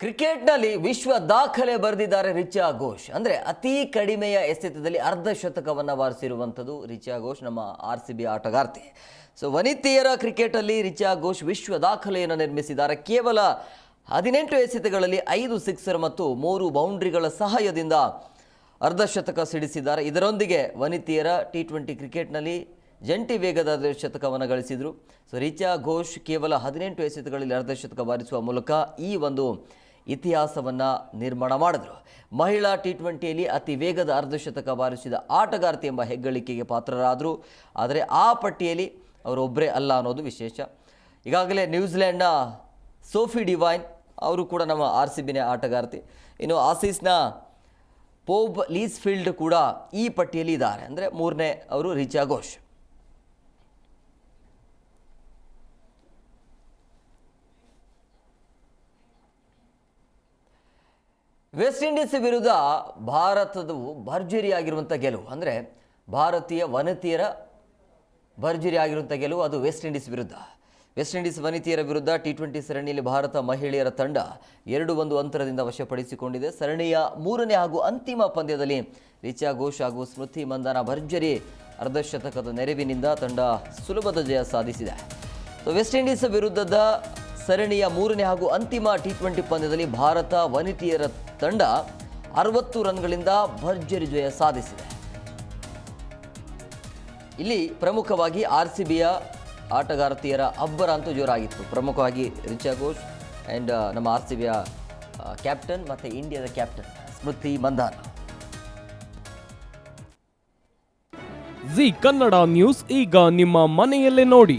ಕ್ರಿಕೆಟ್ನಲ್ಲಿ ವಿಶ್ವ ದಾಖಲೆ ಬರೆದಿದ್ದಾರೆ ರಿಚಾ ಘೋಷ್. ಅಂದರೆ ಅತಿ ಕಡಿಮೆಯ ಎಸೆತದಲ್ಲಿ ಅರ್ಧ ಶತಕವನ್ನು ಬಾರಿಸಿರುವಂಥದ್ದು ರಿಚಾ ಘೋಷ್, ನಮ್ಮ ಆರ್ ಸಿ ಬಿ ಆಟಗಾರ್ತಿ. ಸೊ ವನಿತೆಯರ ಕ್ರಿಕೆಟಲ್ಲಿ ರಿಚಾ ಘೋಷ್ ವಿಶ್ವ ದಾಖಲೆಯನ್ನು ನಿರ್ಮಿಸಿದ್ದಾರೆ. ಕೇವಲ ಹದಿನೆಂಟು ಎಸೆತಗಳಲ್ಲಿ ಐದು ಸಿಕ್ಸರ್ ಮತ್ತು ಮೂರು ಬೌಂಡ್ರಿಗಳ ಸಹಾಯದಿಂದ ಅರ್ಧ ಶತಕ ಸಿಡಿಸಿದ್ದಾರೆ. ಇದರೊಂದಿಗೆ ವನಿತೆಯರ ಟಿ ಟ್ವೆಂಟಿ ಕ್ರಿಕೆಟ್ನಲ್ಲಿ ಜಂಟಿ ವೇಗದ ಅರ್ಧ ಶತಕವನ್ನು ಗಳಿಸಿದರು. ಸೊ ರಿಚಾ ಘೋಷ್ ಕೇವಲ ಹದಿನೆಂಟು ಎಸೆತಗಳಲ್ಲಿ ಅರ್ಧ ಶತಕ ಬಾರಿಸುವ ಮೂಲಕ ಈ ಒಂದು ಇತಿಹಾಸವನ್ನು ನಿರ್ಮಾಣ ಮಾಡಿದರು. ಮಹಿಳಾ ಟಿ ಟ್ವೆಂಟಿಯಲ್ಲಿ ಅತಿ ವೇಗದ ಅರ್ಧ ಶತಕ ಬಾರಿಸಿದ ಆಟಗಾರ್ತಿ ಎಂಬ ಹೆಗ್ಗಳಿಕೆಗೆ ಪಾತ್ರರಾದರು. ಆದರೆ ಆ ಪಟ್ಟಿಯಲ್ಲಿ ಅವರೊಬ್ಬರೇ ಅಲ್ಲ ಅನ್ನೋದು ವಿಶೇಷ. ಈಗಾಗಲೇ ನ್ಯೂಜಿಲೆಂಡ್ನ ಸೋಫಿ ಡಿವೈನ್ ಅವರು ಕೂಡ ನಮ್ಮ ಆರ್ ಸಿ ಬಿನೇ ಆಟಗಾರ್ತಿ. ಇನ್ನು ಆಸೀಸ್ನ ಪೋಬ್ ಲೀಸ್ಫೀಲ್ಡ್ ಕೂಡ ಈ ಪಟ್ಟಿಯಲ್ಲಿ ಇದ್ದಾರೆ. ಅಂದರೆ ಮೂರನೇ ಅವರು ರಿಚಾ ಘೋಷ್. ವೆಸ್ಟ್ ಇಂಡೀಸ್ ವಿರುದ್ಧ ಭಾರತದ ಭರ್ಜರಿಯಾಗಿರುವಂಥ ಗೆಲುವು. ಅಂದರೆ ಭಾರತೀಯ ವನಿತೆಯರ ಭರ್ಜರಿ ಆಗಿರುವಂಥ ಗೆಲುವು ಅದು ವೆಸ್ಟ್ ಇಂಡೀಸ್ ವಿರುದ್ಧ. ವೆಸ್ಟ್ ಇಂಡೀಸ್ ವನಿತೆಯರ ವಿರುದ್ಧ ಟಿ ಟ್ವೆಂಟಿ ಸರಣಿಯಲ್ಲಿ ಭಾರತ ಮಹಿಳೆಯರ ತಂಡ ಎರಡು ಒಂದು ಅಂತರದಿಂದ ವಶಪಡಿಸಿಕೊಂಡಿದೆ. ಸರಣಿಯ ಮೂರನೇ ಹಾಗೂ ಅಂತಿಮ ಪಂದ್ಯದಲ್ಲಿ ರಿಚಾ ಘೋಷ್ ಹಾಗೂ ಸ್ಮೃತಿ ಮಂದನ ಭರ್ಜರಿ ಅರ್ಧಶತಕದ ನೆರವಿನಿಂದ ತಂಡ ಸುಲಭದ ಜಯ ಸಾಧಿಸಿದೆ. ವೆಸ್ಟ್ ಇಂಡೀಸ್ ವಿರುದ್ಧದ ಸರಣಿಯ ಮೂರನೇ ಹಾಗೂ ಅಂತಿಮ ಟಿ ಟ್ವೆಂಟಿ ಪಂದ್ಯದಲ್ಲಿ ಭಾರತ ವನಿತೆಯರ ತಂಡ ಅರವತ್ತು ರನ್ಗಳಿಂದ ಭರ್ಜರಿ ಜಯ ಸಾಧಿಸಿದೆ. ಇಲ್ಲಿ ಪ್ರಮುಖವಾಗಿ ಆರ್ ಸಿ ಬಿಯ ಆಟಗಾರತಿಯರ ಅಬ್ಬರ ಅಂತೂ ಜೋರಾಗಿತ್ತು. ಪ್ರಮುಖವಾಗಿ ರಿಚಾ ಘೋಷ್ ಆ್ಯಂಡ್ ನಮ್ಮ ಆರ್ ಸಿ ಬಿಯ ಕ್ಯಾಪ್ಟನ್ ಮತ್ತು ಇಂಡಿಯಾದ captain Smriti Mandhana Zee Kannada news ಈಗ ನಿಮ್ಮ ಮನೆಯಲ್ಲೇ ನೋಡಿ.